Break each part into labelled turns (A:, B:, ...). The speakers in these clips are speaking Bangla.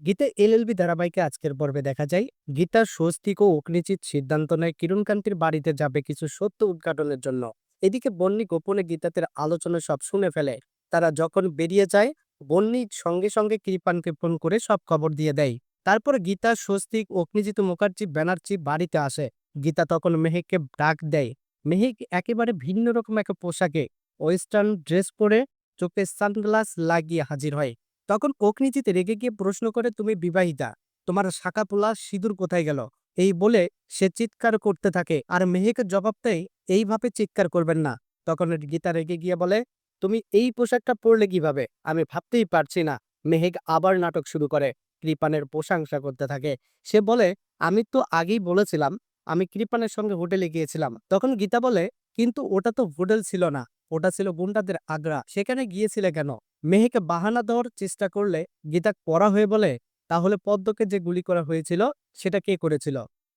A: গীতা এলএলবি ধারাবাহিকে আজকের পর্বে দেখা যায়। গীতা, স্বস্তিক ও অগ্নিচিত সিদ্ধান্ত নেয় কিরণকান্তির বাড়িতে যাবে কিছু সত্য উদ্ঘাটনের জন্য। এদিকে বন্নি গোপনে গীতাদের আলোচনা সব শুনে ফেলে। তারা যখন বেরিয়ে যায়, বন্নি সঙ্গে সঙ্গে কৃপানকে ফোন করে সব খবর দিয়ে দেয়। তারপর গীতা, স্বস্তিক, অগ্নিজিৎ মুখার্জি ব্যানার্জি বাড়িতে আসে। গীতা তখন মেহেককে ডাক দেয়। মেহেক একেবারে ভিন্ন রকম এক পোশাকে ওয়েস্টার্ন ড্রেস পরে চোখে সানগ্লাস লাগিয়ে হাজির হয়। তখন অগ্নিজিৎ রেগে গিয়ে প্রশ্ন করে, তুমি বিবাহিতা? তোমার শাখা পোলা সিঁদুর কোথায় গেল? এই বলে সে চিৎকার করতে থাকে আর মেহেকের জবাব দেয় এইভাবে চিৎকার করবেন না। তখন গীতা রেগে গিয়ে বলে, তুমি এই পোশাকটা পরলে কীভাবে? আমি ভাবতেই পারছি না। মেহেক আবার নাটক শুরু করে, কৃপানের প্রশংসা করতে থাকে। সে বলে, আমি তো আগেই বলেছিলাম, আমি কৃপানের সঙ্গে হোটেলে গিয়েছিলাম। তখন গীতা বলে, কিন্তু ওটা তো হোটেল ছিল না। ওটা ছিল গুন্ডাদের আগ্রা। সেখানে গিয়েছিলে কেন? মেহেকে বাহানা দেওয়ার চেষ্টা করলে গীতা করা হয়ে বলে, তাহলে পদ্মকে যে গুলি করা হয়েছিল, সেটা কে করেছিল?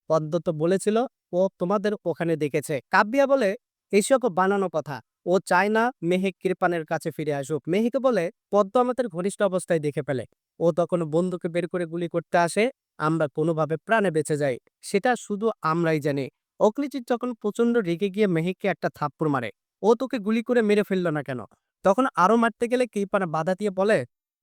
A: পদ্ম তো বলেছিল, ও তোমাদের ওখানে দেখেছে। কাব্যা বলে এইসব বানানো কথা। ও চায় না মেহেক কৃপানের কাছে ফিরে আসুক। মেহেকে বলে, পদ্ম আমাদের ঘনিষ্ঠ অবস্থায় দেখে ফেলে। ও তখন বন্ধুকে বের করে গুলি করতে আসে, আমরা কোনোভাবে প্রাণে বেঁচে যাই। সেটা শুধু আমরাই জানি। অকলিচিত যখন প্রচণ্ড রেগে গিয়ে মেহেককে একটা থাপ্পড় মারে ও তোকে গুলি করে মেরে ফেলল না কেন? তখন আরও মারতে গেলে কৃপানা বাধা দিয়ে বলে,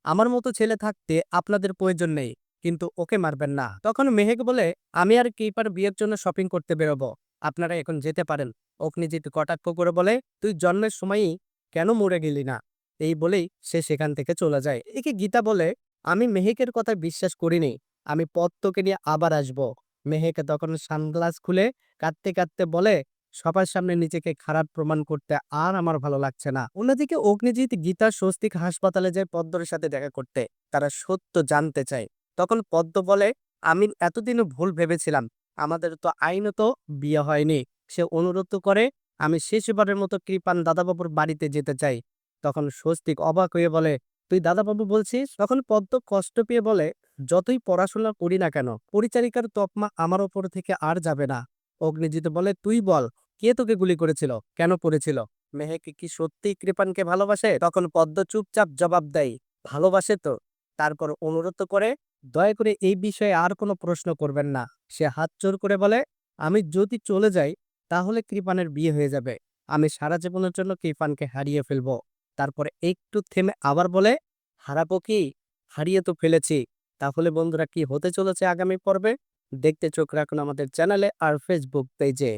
A: আমার মতো ছেলে থাকতে আপনাদের প্রয়োজন নেই, কিন্তু ওকে মারবেন না। তখন মেহেক বলে, আমি আর কৃপার বিয়ের জন্য শপিং করতে বেরোবো। আপনারা এখন যেতে পারেন। অগ্নিজিৎ কটাক্ষ করে বলে, তুই জন্মের সময়ই কেন মরে গেলি না? এই বলেই সে সেখান থেকে চলে যায়। একে গীতা বলে, আমি মেহেকের কথা বিশ্বাস করিনি। আমি পত্তকে নিয়ে আবার আসব। মেহেকে তখন সানগ্লাস খুলে কাঁদতে কাঁদতে বলে সবার সামনে নিজেকে খারাপ প্রমাণ করতে আর আমার ভালো লাগছে না। অন্যদিকে অগ্নিজিৎ গীতা স্বস্তিক হাসপাতালে যায় পদ্মর সাথে দেখা করতে। তারা সত্য জানতে চায়। তখন পদ্ম বলে, আমি এতদিনও ভুল ভেবেছিলাম। আমাদের তো আইনত বিয়ে হয়নি। সে অনুরোধ করে আমি শেষবারের মতো কৃপান দাদাবাবুর বাড়িতে যেতে চাই। তখন স্বস্তিক অবাক হয়ে বলে, তুই দাদাবাবু বলছিস? তখন পদ্ম কষ্ট পেয়ে বলে, যতই পড়াশোনা করি না কেন, পরিচারিকার তকমা আমার ওপর থেকে আর যাবে না। অগ্নিজিৎ বলে, তুই বল কে তোকে গুলি করেছিল? কেন করেছিল? মেহেক কি সত্যিই কৃপানকে ভালোবাসে? তখন পদ্ম চুপচাপ জবাব দেয়, ভালোবাসে তো। তারপর অনুরোধ করে, দয়া করে এই বিষয়ে আর কোনো প্রশ্ন করবেন না। সে হাত জোর করে বলে, আমি যদি চলে যাই, তাহলে কৃপানের বিয়ে হয়ে যাবে। আমি সারা জীবনের জন্য কৃপানকে হারিয়ে ফেলব। তারপরে একটু থেমে আবার বলে, হারাবো কি? হারিয়ে তো ফেলেছি। তাহলে বন্ধুরা কি হতে চলেছে আগামী পর্বে? দেখতে চোখ রাখুন আমাদের চ্যানেলে আর ফেসবুক পেজে।